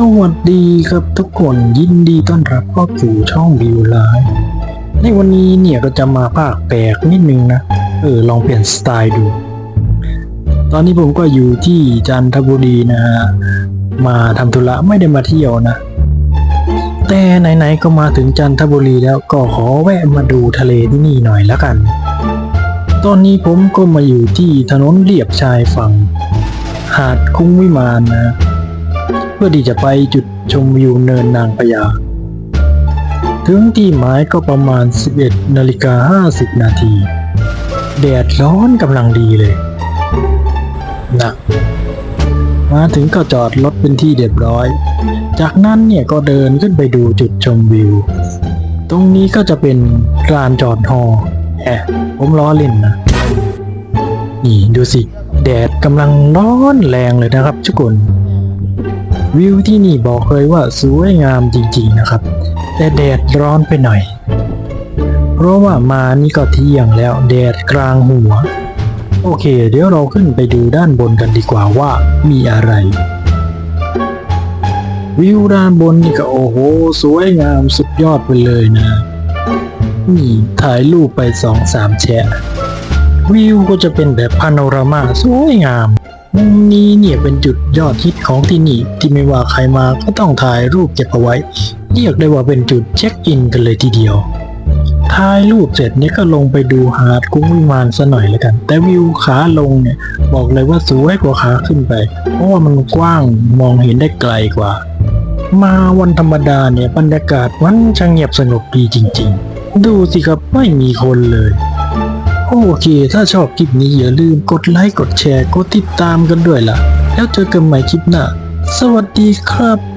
สวัสดีครับทุกคนยินดีต้อนรับเข้าสู่ช่องวิวไลฟ์ในวันนี้เนี่ยก็จะมาภาคแปลกนิดนึงนะ เออ ลองเปลี่ยนสไตล์ดู ตอนนี้ผมก็อยู่ที่จันทบุรีนะฮะมาทำธุระไม่ได้มาเที่ยวนะ แต่ไหนๆก็มาถึงจันทบุรีแล้วก็ขอแวะมาดูทะเลที่นี่หน่อยละกัน ตอนนี้ผมก็มาอยู่ที่ถนนเลียบชายฝั่ง หาดคุ้งวิมานนะ เพื่อที่จะไปจุดชมวิวเนินนางพญา ถึงที่หมายก็ประมาณ 11นาฬิกา50 นาที แดดร้อนกำลังดีเลยนะมาถึงก็จอดรถเป็นที่เรียบร้อย จากนั้นเนี่ยก็เดินขึ้นไปดูจุดชมวิว ตรงนี้ก็จะเป็นลานจอดฮอแอะผมล้อเล่นนะ นี่ดูสิ แดดกำลังร้อนแรงเลยนะครับทุกคน วิวที่นี่บอกเลยว่าสวยงามจริงๆนะครับ แต่แดดร้อนไปหน่อย เพราะว่ามานี่ก็เที่ยงแล้วแดดกลางหัว โอเค เดี๋ยวเราขึ้นไปดูด้านบนกันดีกว่าว่ามีอะไร วิวด้านบนนี่ก็โอ้โห สวยงามสุดยอดไปเลยนะ นี่ถ่ายรูปไปสองสามแชะ วิวก็จะเป็นแบบพาโนรามาสวยงาม มุมนี้เนี่ยเป็นจุดยอดฮิตของที่นี่ ที่ไม่ว่าใครมาก็ต้องถ่ายรูปเก็บเอาไว้ เรียกได้ว่าเป็นจุดเช็คอินกันเลยทีเดียวถ่ายรูปเสร็จเนี่ยก็ลงไปดูหาดกุ้งวิมานซะหน่อยแล้วกัน แต่วิวขาลงเนี่ยบอกเลยว่าสวยกว่าขาขึ้นไป เพราะว่ามันกว้างมองเห็นได้ไกลกว่า มาวันธรรมดาเนี่ยบรรยากาศมันช่างเงียบสงบดีจริง ๆ ดูสิครับไม่มีคนเลย โอเค ถ้าชอบคลิปนี้อย่าลืมกดไลค์ กดแชร์ กดติดตามกันด้วยล่ะ แล้วเจอกันใหม่คลิปหน้า สวัสดีครับ